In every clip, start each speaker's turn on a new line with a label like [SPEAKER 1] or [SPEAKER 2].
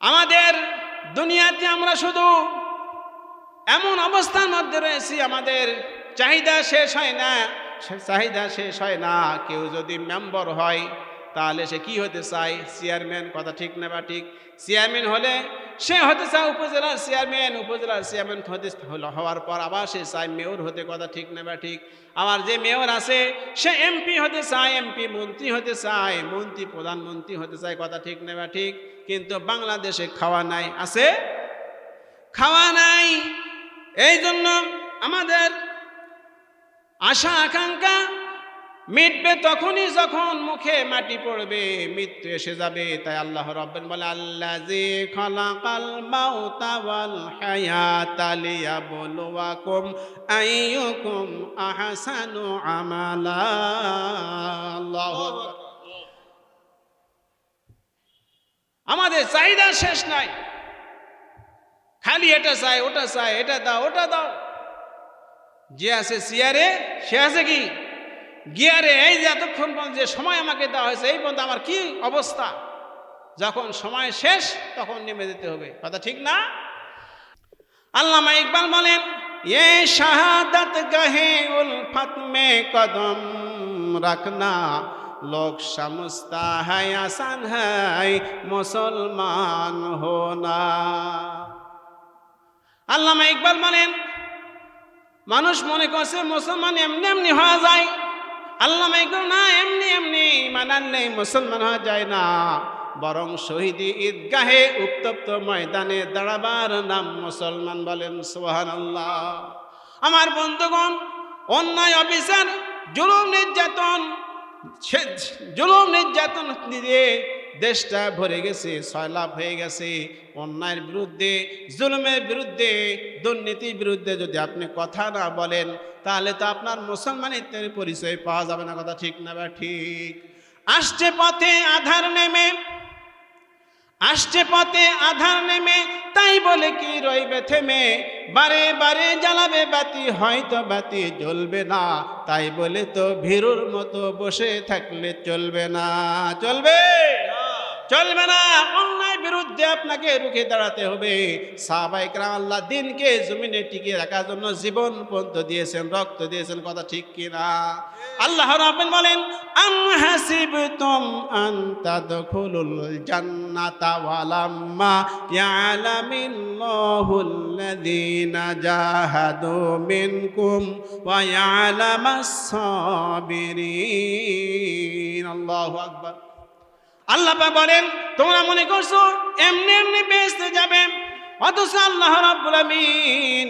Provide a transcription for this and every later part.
[SPEAKER 1] আমাদের দুনিয়াতে আমরা শুধু এমন অবস্থার মধ্যে রয়েছি, আমাদের চাহিদা শেষ হয় না চাহিদা শেষ হয় না। কেউ যদি মেম্বার হয়, তাহলে সে কি হতে চায়? চেয়ারম্যান কথা ঠিক না বা ঠিক? চেয়ারম্যান হলে সে হতে চায় উপজেলার চেয়ারম্যান উপজেলার চেয়ারম্যান হতে হওয়ার পর আবার সে চায় মেয়র হতে কথা ঠিক না বা ঠিক? আমার যে মেয়র আছে, সে এমপি হতে চায়, এমপি মন্ত্রী হতে চায়, মন্ত্রী, প্রধানমন্ত্রী হতে চায় কথা ঠিক না বা ঠিক? কিন্তু বাংলাদেশে খাওয়া নাই, আছে? খাওয়া নাই। এই জন্য আমাদের আশা, আকাঙ্ক্ষা, মিটবে তখনই যখন মুখে মাটি পড়বে, মৃত্যু এসে যাবে। তাই আল্লাহ রব্বেন বলে আল্লাহ যে খলাকাল মাউতা ওয়াল হায়াতা লিয়াবলুয়াকুম আইয়ুকুম আহসানু আমালা। আল্লাহু আকবার। আমাদের চাহিদা শেষ নাই। খালি এটা চাই, ওটা চাই, এটা দাও, ওটা দাও। যে আছে চেয়ারে সে আছে কি? গিয়ারে, এই যে এতক্ষণ পর্যন্ত যে সময় আমাকে দেওয়া হয়েছে, এই পর্যন্ত আমার কি অবস্থা? যখন সময় শেষ, তখন নেমে যেতে হবে। কথা ঠিক না? আল্লামা ইকবাল বলেন, এ শাহাদত গাহে উলফত মে কদম রাখনা লোক সমস্তা হ্যায় আসান হাই মুসলমান হোনা। আল্লামা ইকবাল বলেন, মানুষ মনে করছে মুসলমান এমনি এমনি হওয়া যায়। আল্লামা ইকবাল না, এমনি এমনি মানান নেই, মুসলমান হওয়া যায় না। বরং শহীদ ঈদগাহে উত্তপ্ত ময়দানে দাঁড়াবার নাম মুসলমান বলেন সোহান আমার বন্ধুগণ, অন্যায়, অবিচার, জুলুম, নির্যাতন জুলুম, নির্যাতন দিয়ে দেশটা ভরে গেছে সয়লাভ হয়ে গেছে। অন্যায়ের বিরুদ্ধে, জুলুমের বিরুদ্ধে, দুর্নীতির বিরুদ্ধে যদি আপনি কথা না বলেন, তাহলে তো আপনার মুসলমানের পরিচয় পাওয়া যাবে না। কথা ঠিক না বা ঠিক? আসছে পথে আধার নেমে আসছে পথে আধার নেমে তাই বলে কি রইবে থেমে? বারে বারে জ্বালাবে বাতি হয়তো বাতি জ্বলবে না। তাই বলে তো ভীরুর মতো বসে থাকলে চলবে না। চলবে? চলবে না। বিরুদ্ধে আপনাকে রুখে দাঁড়াতে হবে। সাহবাইকরাম আল্লাহ দিনকে জমিনে টিকিয়ে রাখার জন্য জীবন পর্যন্ত দিয়েছেন, রক্ত দিয়েছেন, কথা ঠিক কিনা? আল্লাহ রাব্বুল বলেন, আম হাসিবতুম আল্লাহ বলেন, তোমরা মনে করছ এমনি এমনি বেসতে যাবে? অথচ আল্লাহ রাব্বুল আমিন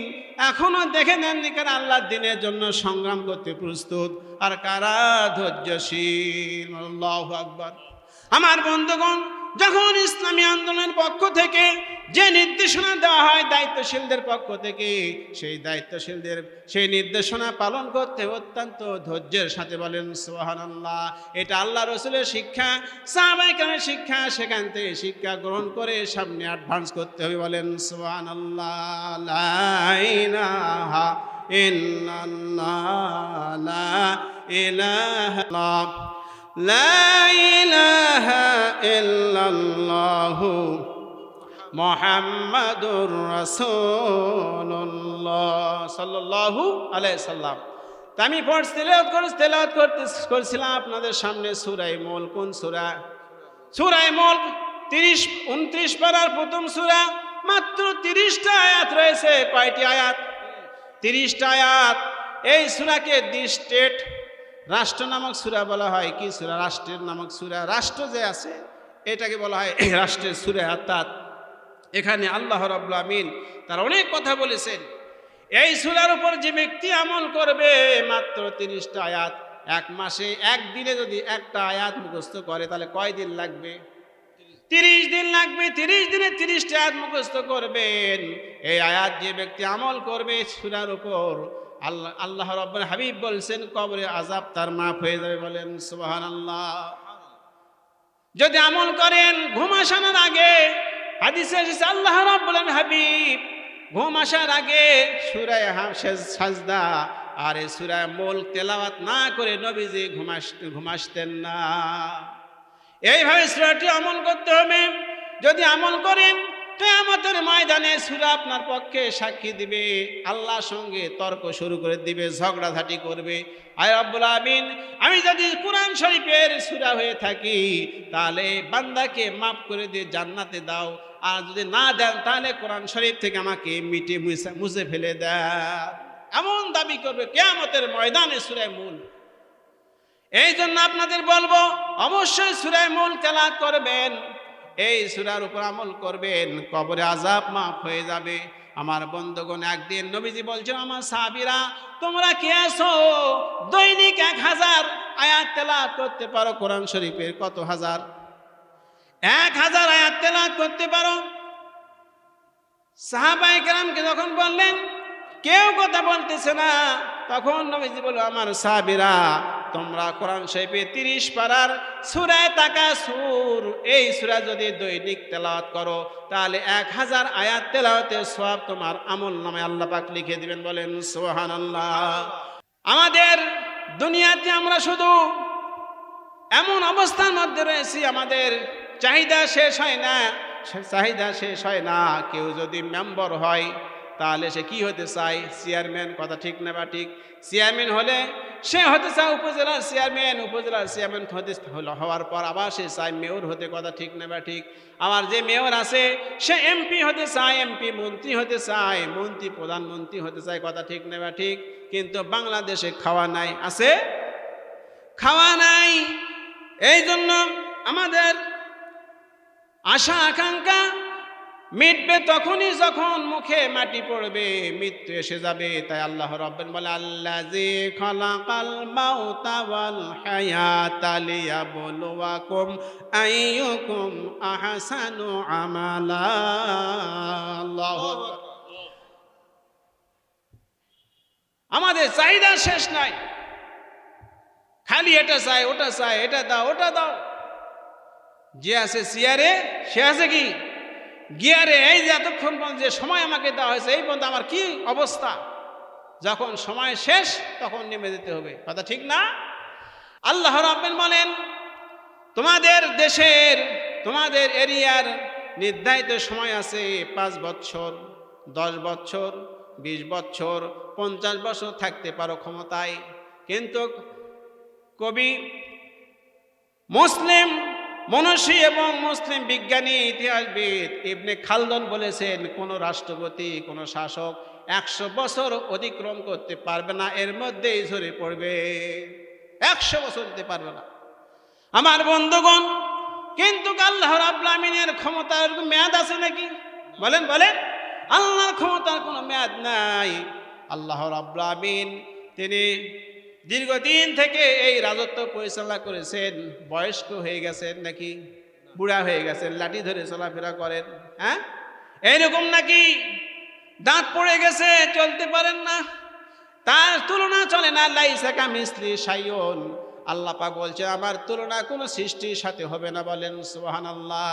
[SPEAKER 1] এখনও দেখে নেন কারা আল্লাহর দিনের জন্য সংগ্রাম করতে প্রস্তুত। আর কারা ধৈর্যশীল? আল্লাহ আকবর। আমার বন্ধুগণ যখন ইসলামী আন্দোলনের পক্ষ থেকে যে নির্দেশনা দেওয়া হয় দায়িত্বশীলদের পক্ষ থেকে, সেই দায়িত্বশীলদের, সেই নির্দেশনা পালন করতে অত্যন্ত ধৈর্যের সাথে বলেন সোহান আল্লাহ এটা আল্লাহ রসুলের শিক্ষা সাহাবাইকারের শিক্ষা, সেখান থেকে শিক্ষা গ্রহণ করে সামনে অ্যাডভান্স করতে হবে বলেন সোহান আল্লাহ ইল্লাল্লাহ, লা মোহাম্মদুর রসুল্লাহ সাল্লাহু আলাইসাল্লাম তা আমি পড়ছি, তেলাওয়াত করে তেলাওয়াত করতে করছিলাম আপনাদের সামনে সুরাই মোল, কোন সুরা? সুরাই মোল তিরিশ, উনত্রিশ পারার প্রথম সুরা, মাত্র তিরিশটা আয়াত রয়েছে, কয়টি আয়াত? তিরিশটা আয়াত। এই সুরাকে দি স্টেট রাষ্ট্র নামক সুরা বলা হয় কি? সুরা রাষ্ট্রের নামক সুরা। রাষ্ট্র যে আছে, এটাকে বলা হয় রাষ্ট্রের সুরে, অর্থাৎ এখানে আল্লাহ রাব্বুল আমিন তার অনেক কথা বলেছেন। এই সুরার উপর যে ব্যক্তি আমল করবে, মাত্র তিরিশটা আয়াত। এক মাসে, একদিনে যদি একটা আয়াত মুখস্থ করে, তাহলে কয় দিন লাগবে? তিরিশ দিন লাগবে, তিরিশ দিনে তিরিশটা আয়াত মুখস্থ করবেন। এই আয়াত যে ব্যক্তি আমল করবে সুরার উপর। আল্লাহ আল্লাহ রব্বুল হাবিব বলছেন, কবরে আজাব তার মাফ হয়ে যাবে বলেন, সুবহানাল্লাহ। যদি আমল করেন, ঘুম আসানোর আগে, হাদিসে এসেছে, আল্লাহ রাব্বুল হাবিব ঘুম আসার আগে সুরায় সাজদা আর এই সুরায় মোল তেলাওয়াত না করে নবীজি ঘুমাস, ঘুমাসতেন না। এইভাবে সুরাটি আমল করতে হবে। যদি আমল করেন কেয়ামতের ময়দানে সুরা আপনার পক্ষে সাক্ষী দিবে, আল্লাহর সঙ্গে তর্ক শুরু করে দিবে, ঝগড়াঝাটি করবে। আয় রব্বুল আমিন আমি যদি কোরআন শরীফের সুরা হয়ে থাকি, তাহলে বান্দাকে মাফ করে দিয়ে জান্নাতে দাও। আর যদি না দেন, তাহলে কোরআন শরীফ থেকে আমাকে মিটে মুছে মুছে ফেলে দেয় এমন দাবি করবে কেয়ামতের ময়দানে সুরায় মূল। এই জন্য আপনাদের বলব, অবশ্যই সুরায় মূল তেলাত করবেন। এই সুরার উপর আমল করবেন, কবরে আজাব মাফ হয়ে যাবে। আমার বন্ধুগণ, একদিন নবীজি বলছেন, আমার সাবিরা তোমরা কে আসো দৈনিক এক হাজার আয়াত তেলাত করতে পারো, কোরআন শরীফের কত হাজার? এক হাজার আয়াত তেলাত করতে পারো। সাহাবাই কেরামকে যখন বললেন, কেউ কথা বলতেছে না, তখন নবীজি বলল আমার সাহাবিরা তোমরা কোরআন শরীফে তিরিশ পারার সুরায় তাকা সুর এই সুরা যদি দৈনিক তেলাওয়াত করো, তাহলে এক হাজার আয়াত তেলাওয়াতের সব তোমার আমল নামে আল্লাহ পাক লিখে দিবেন, বলেন সোহান আল্লাহ আমাদের দুনিয়াতে আমরা শুধু এমন অবস্থার মধ্যে রয়েছি, আমাদের চাহিদা শেষ হয় না চাহিদা শেষ হয় না, কেউ যদি মেম্বার হয়, তাহলে সে কি হতে চায়? চেয়ারম্যান, কথা ঠিক না বা ঠিক? চেয়ারম্যান হলে সে হতে চায় উপজেলার চেয়ারম্যান উপজেলার চেয়ারম্যান হতে হওয়ার পর আবার সে চায় মেয়র হতে, কথা ঠিক না বা ঠিক। আবার যে মেয়র আছে, সে এমপি হতে চায়, এমপি মন্ত্রী হতে চায়, মন্ত্রী, প্রধানমন্ত্রী হতে চায়, কথা ঠিক না বা ঠিক। কিন্তু বাংলাদেশে খাওয়া নাই, আছে? খাওয়া নাই। এই জন্য আমাদের আশা, আকাঙ্ক্ষা মিটবে তখনই যখন মুখে মাটি পড়বে, মৃত্যু এসে যাবে। তাই আল্লাহ রব্বেন বলে আল্লাহ যে খলাকাল মাউতা ওয়াল হায়াতা লিয়াবলুয়াকুম আইয়ুকুম আহসানু আমালা। আল্লাহু আকবার। আমাদের চাহিদা শেষ নাই। খালি এটা চাই, ওটা চাই, এটা দাও, ওটা দাও। যে আছে চেয়ারে সে আছে কি? গিয়ারে, এই যে এতক্ষণ পর্যন্ত যে সময় আমাকে দেওয়া হয়েছে, এই পর্যন্ত আমার কি অবস্থা? যখন সময় শেষ, তখন নেমে যেতে হবে। কথা ঠিক না? আল্লাহ রাব্বেন বলেন, তোমাদের দেশের, তোমাদের এরিয়ার নির্ধারিত সময় আছে পাঁচ বছর, দশ বছর, বিশ বছর, পঞ্চাশ বছর থাকতে পারো ক্ষমতায়। কিন্তু কবি মুসলিম মনীষী এবং মুসলিম বিজ্ঞানী ইতিহাসবিদ ইবনে খালদন বলেছেন, কোনো রাষ্ট্রপতি, কোনো শাসক একশো বছর অতিক্রম করতে পারবে না, এর মধ্যেই ঝরে পড়বে। একশো বছর দিতে পারবে না। আমার বন্ধুগণ, কিন্তু আল্লাহ রাব্লামিনের ক্ষমতার মেয়াদ আছে নাকি? বলেন বলেন। আল্লাহর ক্ষমতার কোনো মেয়াদ নাই। আল্লাহ রাব্লামিন তিনি দীর্ঘদিন থেকে এই রাজত্ব পরিচালনা করেছেন, বয়স্ক হয়ে গেছেন নাকি বুড়া হয়ে গেছেন, লাঠি ধরে চলাফেরা করেন হ্যাঁ? এইরকম নাকি দাঁত পড়ে গেছে, চলতে পারেন না। তার তুলনা চলে না, লাইসাকা মিসলি সাইয়ন আল্লাহ পাক বলছে, আমার তুলনা কোনো সৃষ্টির সাথে হবে না, বলেন সুবাহান আল্লাহ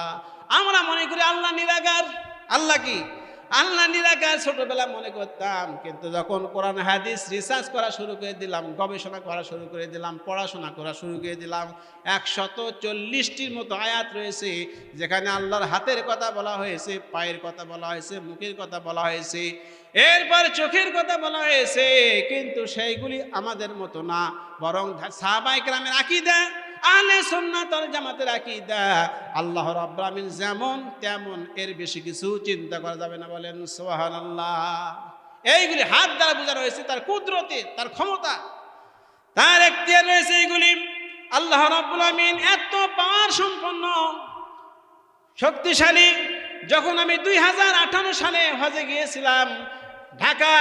[SPEAKER 1] আমরা মনে করি আল্লাহ নিরাকার। আল্লাহ কি? আল্লাহ নিরাকার ছোটবেলা মনে করতাম, কিন্তু যখন কোরআন হাদিস রিসার্চ করা শুরু করে দিলাম, গবেষণা করা শুরু করে দিলাম, পড়াশোনা করা শুরু করে দিলাম একশত চল্লিশটির মতো আয়াত রয়েছে, যেখানে আল্লাহর হাতের কথা বলা হয়েছে, পায়ের কথা বলা হয়েছে, মুখের কথা বলা হয়েছে, এরপর চোখের কথা বলা হয়েছে, কিন্তু সেইগুলি আমাদের মতো না, বরং সাহাবাই গ্রামের আকিদা আলে সুন্নাতর জামাতের আকিদা। আল্লাহ রাব্বুল আমিন যেমন তেমন এর বেশি কিছু চিন্তা করা যাবে না বলেন, সুবহানাল্লাহ। এইগুলি হাত দ্বারা বোঝা রয়েছে, তার কুদরতে, তার ক্ষমতা। তার এখতিয়ার রয়েছে এইগুলি। আল্লাহ রাব্বুল আমিন এত পাওয়ার সম্পন্ন, শক্তিশালী। যখন আমি দুই হাজার আঠারো সালে হজে গিয়েছিলাম, ঢাকা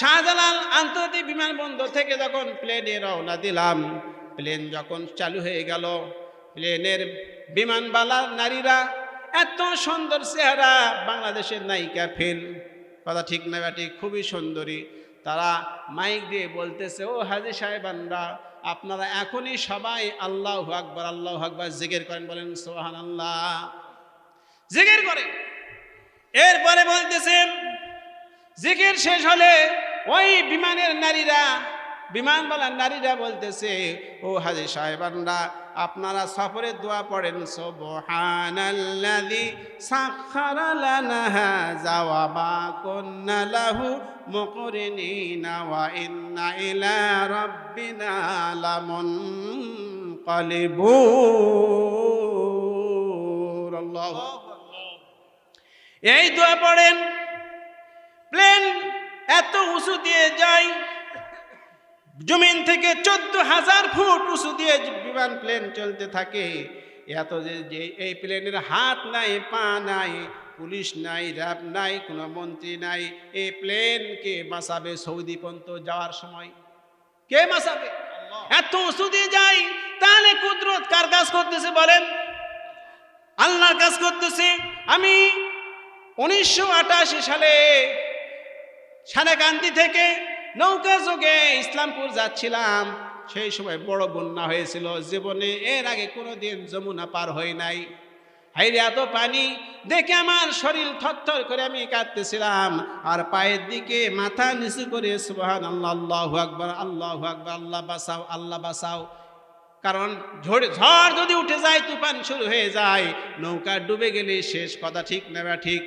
[SPEAKER 1] শাহজালাল আন্তর্জাতিক বিমানবন্দর থেকে যখন প্লেনে রওনা দিলাম প্লেন যখন চালু হয়ে গেল, প্লেনের বিমানবালার নারীরা এত সুন্দর চেহারা, বাংলাদেশের নায়িকা ফেল। কথা ঠিক না ব্যাটি, খুবই সুন্দরী। তারা মাইক দিয়ে বলতেছে, ও হাজি সাহেবানরা, আপনারা এখনই সবাই আল্লাহ আকবর আল্লাহ আকবর জিগের করেন। বলেন সোহান আল্লাহ জিগের করেন এরপরে বলতেছেন জিগের শেষ হলে ওই বিমানের নারীরা বিমানবালার নারীরা বলতেছে, ও হাজি সাহেবানরা, আপনারা সফরে দোয়া পড়েন, সুবহানাল্লাযী লাহু এই দোয়া পড়েন। প্লেন এত উঁচু দিয়ে যায় জমিন থেকে চোদ্দ হাজার ফুট উঁচু দিয়ে বিমান প্লেন চলতে থাকে। এত যে এই প্লেনের হাত নাই পা নাই পুলিশ নাই র্যাব নাই কোনো মন্ত্রী নাই এই প্লেনকে বাঁচাবে সৌদি পর্যন্ত যাওয়ার সময়? কে বাঁচাবে? এত উঁচু দিয়ে যাই তাহলে কুদরত কার কাজ করতেছে বলেন? আল্লাহর কাজ করতেছে। আমি উনিশশো আটাশি সালে সানাকান্দি থেকে নৌকা যোগে ইসলামপুর যাচ্ছিলাম। সেই সময় বড় বন্যা হয়েছিল। জীবনে এর আগে কোনো দিন যমুনা পার হয় নাই। হাইরে এত পানি, দেখে আমার শরীর থরথর করে আমি কাঁদতেছিলাম। আর পায়ের দিকে মাথা নিচু করে সুবাহান আল্লাহ আল্লাহ আকবর আল্লাহ আকবর, আল্লাহ বাসাও আল্লাহ বাসাও। কারণ ঝড় ঝড় যদি উঠে যায়, তুফান শুরু হয়ে যায়। নৌকা ডুবে গেলে শেষ কথা ঠিক নেবা ঠিক।